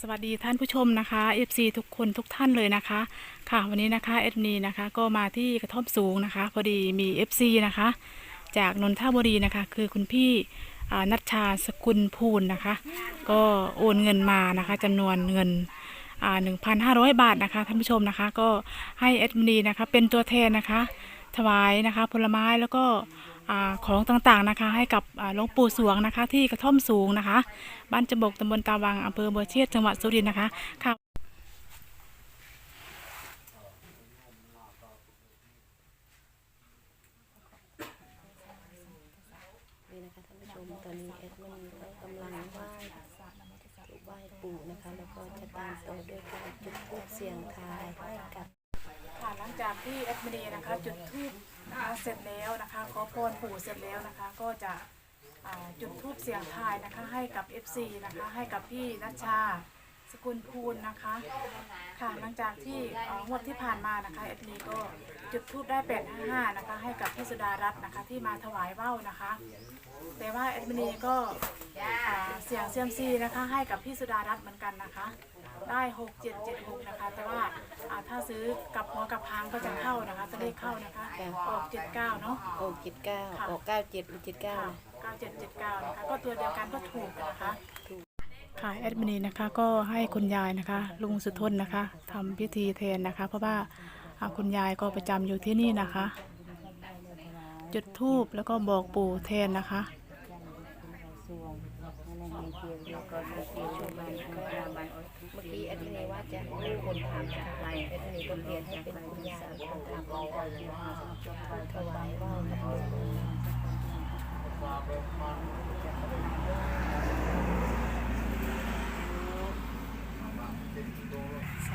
สวัสดีท่านผู้ชมนะคะ FC ทุกคนทุกท่านเลยนะคะ ค่ะวันนี้นะคะเอ็ดนีนะคะก็มาที่กระท่อมสูงนะคะ พอดีมี FC นะคะ จากนนทบุรีนะคะ คือคุณพี่นัชชาสกุลภูลนะคะ ก็โอนเงินมานะคะจำนวนเงินอ่า1,500 บาทนะคะท่านผู้ชมนะคะ ก็ให้เอ็ดนีนะคะเป็นตัวแทนนะคะ ถวายนะคะผลไม้แล้วก็ของต่างๆนะคะ ให้กับหลวงปู่สวงนะคะ ที่กระท่อมสูงนะคะ บ้านจบกตำบลตาวังอำเภอบัวเชษจังหวัดสุรินทร์นะคะค่ะนี่นะคะท่านผู้ชมตอนนี้แอดมินก็กำลังไหว้ไหว้ปู่นะคะ แล้วก็จะตามต่อด้วยการจุดธูปเสียงทายให้กับ จากที่แอดมินีนะคะ จุดธูปนะคะเสร็จแล้วนะคะ ขอพรปู่เสร็จแล้วนะคะ ก็จะอ่าจุดธูปเสียงทายนะคะ ให้กับ FC นะคะ ให้กับพี่นัชชาสกุลภูลนะคะ ค่ะหลังจากที่เอ่องวดที่ผ่านมานะคะเอฟนีก็จุดทูบได้แปดห้านะคะ ให้กับพี่สุดารัตน์นะคะ ที่มาถวายว่าวนะคะ แต่ว่าเอฟนีก็อ่าเสียงเซียมซีนะคะ ให้กับพี่สุดารัตน์เหมือนกันนะคะ ได้หกเจ็ดเจ็ดหกนะคะ แต่ว่าอ่าถ้าซื้อกับหัวกับหางก็จะเข้านะคะตัวเลขเข้านะคะออกเจ็ดเก้าเนาะ โอ้เจ็ดเก้าออกเก้าเจ็ดหรือเจ็ดเก้า ค่ะเก้าเจ็ดเจ็ดเก้านะคะก็ตัวเดียวกันก็ถูกนะคะถูกค่ะแอดมินีนะคะก็ให้คุณยายนะคะ ลุงสุทนนะคะทำพิธีแทนนะคะ เพราะว่าอ่าคุณยายก็ประจำอยู่ที่นี่นะคะ จุดธูปแล้วก็บอกปู่แทนนะคะ เมื่อกี้แอดมินว่าจะให้คนถามจากใครแอดมินก็เปลี่ยนให้เป็นคุณยายคนถามเราถวายว่าวกับปู่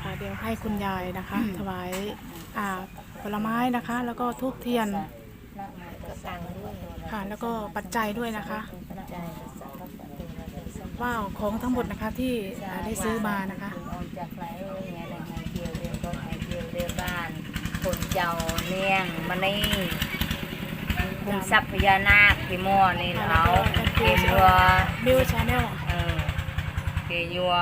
ค่ะเดี๋ยวให้คุณยายนะคะ ถวายอ่าผลไม้นะคะ แล้วก็ทูบเทียนก็ตังค์ด้วยค่ะแล้วก็ปัจจัยด้วยนะคะปัจจัย ว่าวของทั้งหมดนะคะที่อ่าได้ซื้อมานะคะออกจากไหนไงนะไงเกี่ยวเรียนก็ไงเกี่ยวเรียนบ้านคนเจ้าเนียงมานี่คุณทรัพยานาคที่มั่วนี่เราเกยัวบิวชาแนลเออเกยัว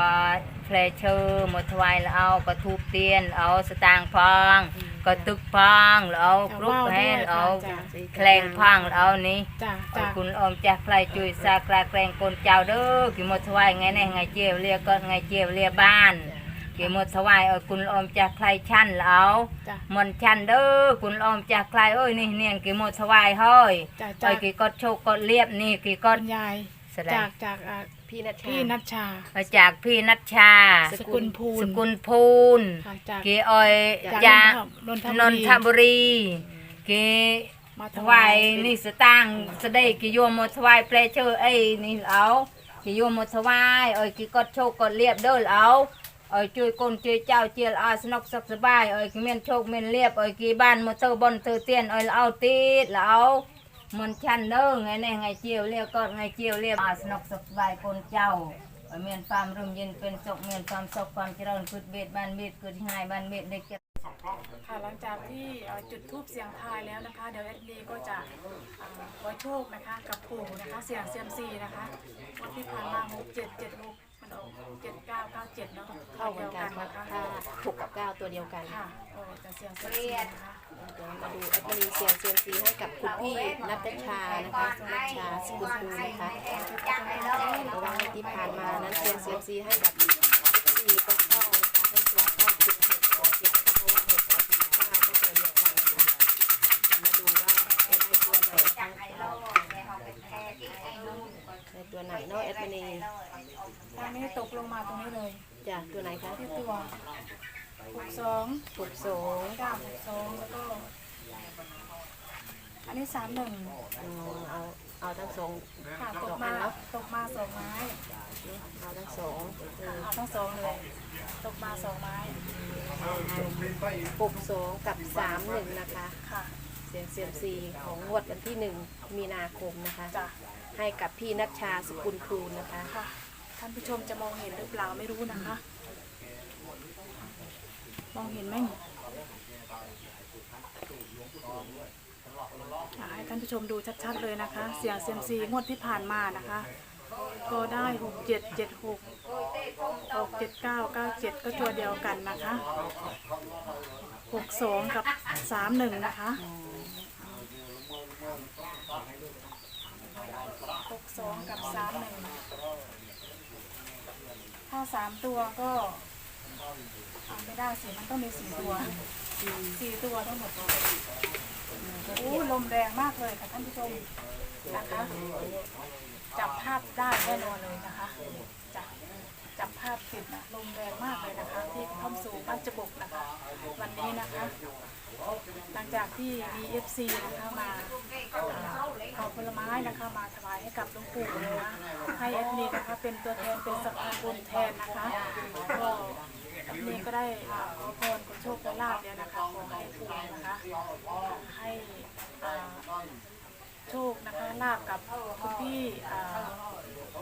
เพลเชอร์หมดทวายแล้วเอาก็ทูบเตียนเอาสตางค์พอง ก็ตึกพองแล้วเอากรุ๊ปแห้เอาแคลงพองแล้วเอานี่จ้าเอาจ้าคุณอมจากใครจุยซากลาแกรงคนเจ้าเด้อกี่หมดถวายไงแน่ไงเจียวเรียกก็ไงเจียวเรียบ้านกี่หมดถวายเอาคุณอมจากใครชั้นแล้วจ้ามันชั้นเด้อคุณอมจากใครเอ้ยนี่เนี่ยกี่หมดถวายเฮ้ยจ้าเอ้จ้ายกี่กดโชคกดเรียบนี่กี่กดคุณยายแสดจางกจากอ่า พี่นัชชาพี่นัชชา มาจากพี่นัชชา สกุลภูลสกุลพูนค่ะจากกี่อ้อยจากจากนนทนบุนรีทบุรีกี่มาถถวาวายยนี่สตางค์สะได้กิโยมหมดถวายเปรเชอร์เอ้ยนี่เอากิโยมหมดถวายเอ้ยกิกดโชคกดเรียบเด้อเอาเอ้ยช่วยคนช่วยเจ้าเจียลอาสนกสุขสบายเอ้ยกิเมียนโชคเมียนเรียบเอ้ยกีบ้านมเตอร์บนเตอร์เตียนเอ้ยเอาตีดแล้วเอา มันชันเด้อไงแน่ไงเจียวเรียกก็ไงเจียวเรียบอาสนกสุขสบายคนเจ้าเมียนความร่มเย็นเป็นสุขเมียนความสุขความเจริญกุดเบ็ดบ้านเบ็ดกุดง่ายบ้านเบ็ดได้เกิดค่ะหลังจากที่จุดทูบเสียงทายแล้วนะคะเดี๋ยวเอ็ดดีก็จะขอโชคนะคะกับปู่นะคะเสียงเซียมซีนะคะวันที่ผ่านมาหกเจ็ดเจ็ดหก เจ็ดเก้าเก้าเจ็ดเนาะเข้ากันกันนะค่ะคะถ้าหกกับเก้าตัวเดียวกันค่ะโอ้แต่เสียงเซียมซีนะคะเดี๋ยวมาดูแอดมินเสียงเซียมซีให้กับคุณพี่นัทชานะคะนัทชาสกุลภูนะคะเพราะว่าที่ผ่านมานั้นเซียงเซียมซีให้กับสี่ก็เข้านะคะ ตกลงมาตรงนี้เลยจ้ะตัวไหนคะที่ตัวหกสองหกสองเก้าหกสองแล้วก็ อันนี้สามหนึ่งอืมเอาเอาทั้งสอง ค่ะตกมาตกมาสองไม้เอาทั้งสองเออเอาทั้งสองเลย ตกมาสองไม้หกสองกับสามหนึ่งนะคะ ค่ะเสียงเซียมซีของงวดวันที่หนึ่งมีนาคมนะคะ จ้ะให้กับพี่นัชชาสกุลภูลนะคะ ค่ะ ท่านผู้ชมจะมองเห็นหรือเปล่าไม่รู้นะคะ มองเห็นไหมให้ท่านผู้ชมดูชัดๆเลยนะคะ เสียงเซียมซีงวดที่ผ่านมานะคะ ก็ได้หกเจ็ดเจ็ดหกหกเจ็ดเก้าเก้าเจ็ดก็ตัวเดียวกันนะคะหกสองกับสามหนึ่งนะคะหกสองกับสามหนึ่ง ถ้าสามตัวก็อ่าไม่ได้สิมันต้องมีสี่ตัวสี่ตัวทั้งหมดโอ้ลมแรงมากเลยค่ะท่านผู้ชมนะคะ จับภาพได้แน่นอนเลยนะคะจับ จับภาพติดนะลมแรงมากเลยนะคะที่ท่อมสูงบ้านจบกนะคะ วันนี้นะคะ หลังจากที่ BFC นะคะมาอ่าเอาผลไม้นะคะมาถวายให้กับหลวงปู่นะคะให้แอดมินนะคะเป็นตัวแทนเป็นสะพานบุญแทนนะคะก็แอดมินก็ได้ขอพรขอโชคขอลาบเนี่ยนะคะขอให้ปู่นะคะให้อ่า โชคนะคะลาบกับคุณพี่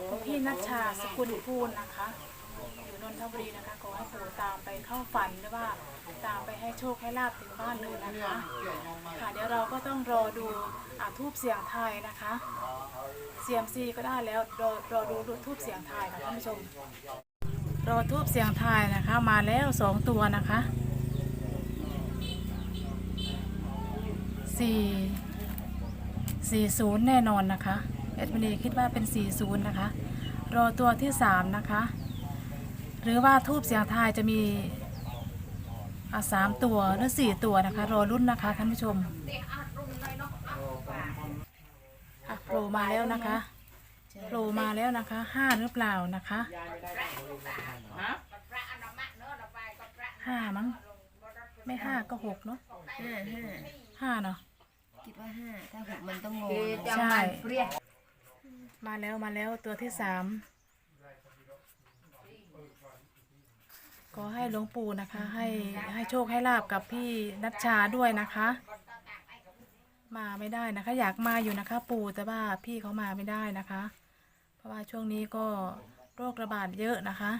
คุณพี่นัชชาสกุลพูนนะคะ อยู่นนทบุรีนะคะขอให้ปู่ตามไปเข้าฝันหรือว่าตามไปให้โชคให้ลาบถึงบ้านเลยนะคะค่ะเดี๋ยวเราก็ต้องรอดูอาทูบเสียงไทยนะคะเสียมซีก็ได้แล้วรอรอดูทูบเสียงไทยค่ะท่านผู้ชมรอทูบเสียงไทยนะคะมาแล้วสองตัวนะคะสี่ 40 แน่นอนนะคะเอ็ดมินีคิดว่าเป็น 40 นะคะ รอตัวที่ 3 นะคะ หรือว่าทูบเสียงทายจะมีอะสามตัวหรือสี่ตัวนะคะ รอรุ่นนะคะท่านผู้ชมอะโผล่มาแล้วนะคะโผล่มาแล้วนะคะห้าหรือเปล่านะคะห้ามั้งไม่ห้าก็หกเนาะห้าเนาะ คิดว่าห้าถ้าหกมันต้องงงคือจังใช่มันเปรี้ยมาแล้วมาแล้วตัวที่สามขอให้หลวงปู่นะคะ ให้ให้โชคให้ลาบกับพี่นัชชาด้วยนะคะ มาไม่ได้นะคะ อยากมาอยู่นะคะ ปู่แต่ว่าพี่เขามาไม่ได้นะคะ เพราะว่าช่วงนี้ก็โรคระบาดเยอะนะคะ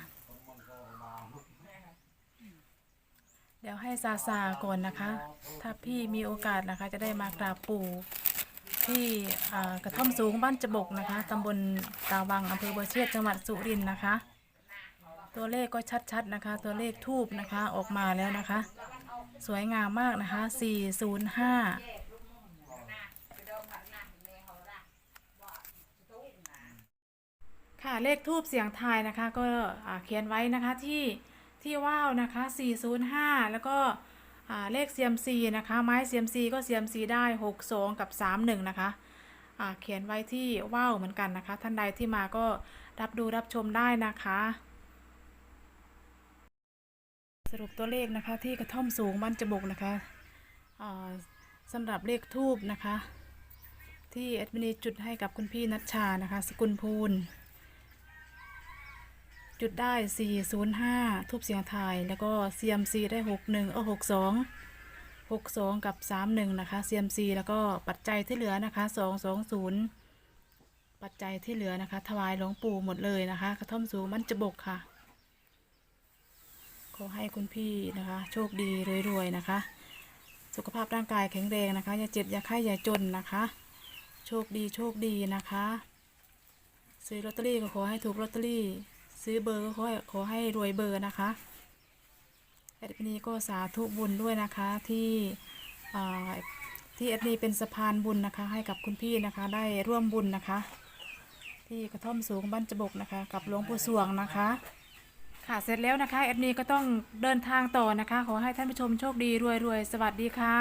เดี๋ยวให้ซาซาก่อนนะคะ ถ้าพี่มีโอกาสนะคะจะได้มากราบปู่ที่กระท่อมสูงบ้านจบกนะคะตำบลตาวังอำเภอบัวเชษจังหวัดสุรินทร์นะคะ ตัวเลขก็ชัดๆนะคะ ตัวเลขทูบนะคะออกมาแล้วนะคะ สวยงามมากนะคะ 405ค่ะเลขทูบเสียงทายนะคะ ก็เขียนไว้นะคะที่ ที่ว่าวนะคะ 405 แล้วก็อ่าเลข CMC นะคะ ไม้ CMC ก็ CMC ได้ 62 กับ 31 นะคะเขียนไว้ที่ว่าวเหมือนกันนะคะ ท่านใดที่มาก็รับดูรับชมได้นะคะ สรุปตัวเลขนะคะที่กระท่อมสูงบ้านจบกนะคะสำหรับเลขทูบนะคะ ที่แอดมินจุดให้กับคุณพี่นัชชานะคะ สกุลภูล จุดได้ 405 ทุบเสียงทายแล้วก็ CMC ได้ 61เออ62 62 กับ 31 นะคะ CMC แล้วก็ปัจจัยที่เหลือนะคะ 220 ปัจจัยที่เหลือนะคะ ถวายหลวงปู่หมดเลยนะคะ กระท่อมสูงมันจะบกค่ะ ขอให้คุณพี่นะคะ โชคดีรวยๆนะคะ สุขภาพร่างกายแข็งแรงนะคะ อย่าเจ็บอย่าไข้อย่าจนนะคะ โชคดีโชคดีนะคะ ซื้อลอตเตอรี่ก็ขอให้ถูกลอตเตอรี่ ซื้อเบอร์ก็ขอให้ขอให้รวยเบอร์นะคะแอดมินีก็สาธุบุญด้วยนะคะที่ที่แอดมินีเป็นสะพานบุญนะคะ ให้กับคุณพี่นะคะ ได้ร่วมบุญนะคะ ที่กระท่อมสูงบ้านจบกนะคะ กับหลวงปู่สวงนะคะค่ะเสร็จแล้วนะคะแอดมินีก็ต้องเดินทางต่อนะคะ ขอให้ท่านผู้ชมโชคดีรวยๆ สวัสดีค่ะ